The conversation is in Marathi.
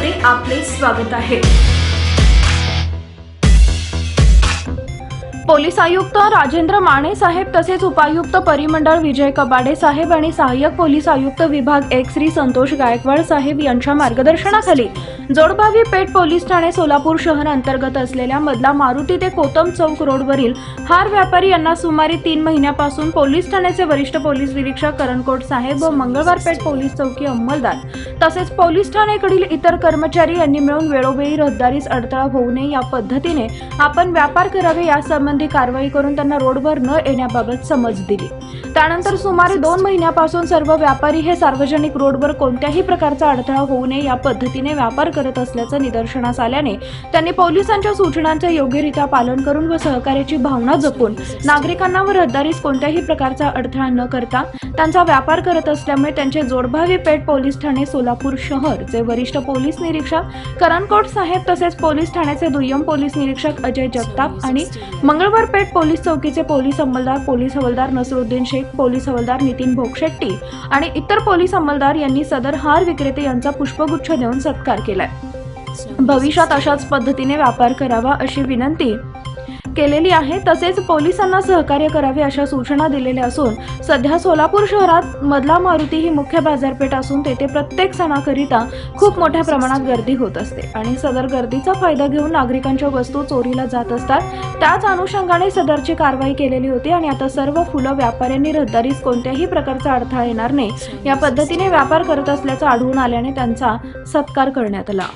मध्ये आपले स्वागत आहे. पोलीस आयुक्त राजेंद्र माने साहेब तसेच उपायुक्त परिमंडळ विजय कबाडे साहेब आणि सहाय्यक पोलीस आयुक्त विभाग एक श्री संतोष गायकवाड साहेब यांच्या मार्गदर्शनाखाली जोडबावी पेठ पोलीस ठाणे सोलापूर शहर अंतर्गत असलेल्या मधला मारुती ते कोतम चौक रोडवरील हार व्यापारी यांना सुमारे तीन महिन्यापासून पोलीस ठाण्याचे वरिष्ठ पोलीस निरीक्षक करणकोट साहेब व मंगळवार पेठ पोलीस चौकी अंमलदार तसेच पोलीस ठाणेकडील इतर कर्मचारी यांनी मिळून वेळोवेळी रहदारीस अडथळा होऊ नये या पद्धतीने आपण व्यापार करावे यासंबंधी कारवाई करून त्यांना रोडवर न येण्याबाबत समज दिली. त्यानंतर सुमारे दोन महिन्यापासून सर्व व्यापारी हे सार्वजनिक रोडवर कोणत्याही प्रकारचा अडथळा होऊ नये या पद्धतीने व्यापार करत असल्याचं निदर्शनास आल्याने त्यांनी पोलिसांच्या सूचनांचे योग्यरित्या पालन करून व सहकार्याची भावना जपून नागरिकांना व रहदारीस कोणत्याही प्रकारचा अडथळा न करता त्यांचा व्यापार करत असल्यामुळे त्यांचे जोडभावी पेठ पोलीस ठाणे सोलापूर शहर. चे वरिष्ठ पोलीस निरीक्षक करणकोट साहेब तसेच पोलीस ठाण्याचे दुय्यम पोलीस निरीक्षक अजय जगताप आणि मंगळवार पेठ पोलीस चौकीचे पोलीस अंमलदार पोलीस हवालदार नसरुद्दीन शेख पोलीस हवालदार नितीन भोगशेट्टी आणि इतर पोलीस अंमलदार यांनी सदर हार विक्रेते यांचा पुष्पगुच्छ देऊन सत्कार केलाय. भविष्यात अशाच पद्धतीने व्यापार करावा अशी विनंती केलेली आहे तसेच पोलिसांना सहकार्य करावे अशा सूचना दिलेल्या असून सध्या सोलापूर शहरात मधला मारुती ही मुख्य बाजारपेठ असून तेथे प्रत्येक सणाकरिता खूप मोठ्या प्रमाणात गर्दी होत असते. आणि सदर गर्दीचा फायदा घेऊन नागरिकांच्या वस्तू चोरीला जात असतात. त्याच अनुषंगाने सदरची कारवाई केलेली होती आणि आता सर्व फुलं व्यापाऱ्यांनी रहदारीस कोणत्याही प्रकारचा अडथळा येणार नाही. या पद्धतीने व्यापार करत असल्याचं आढळून आल्याने त्यांचा सत्कार करण्यात आला.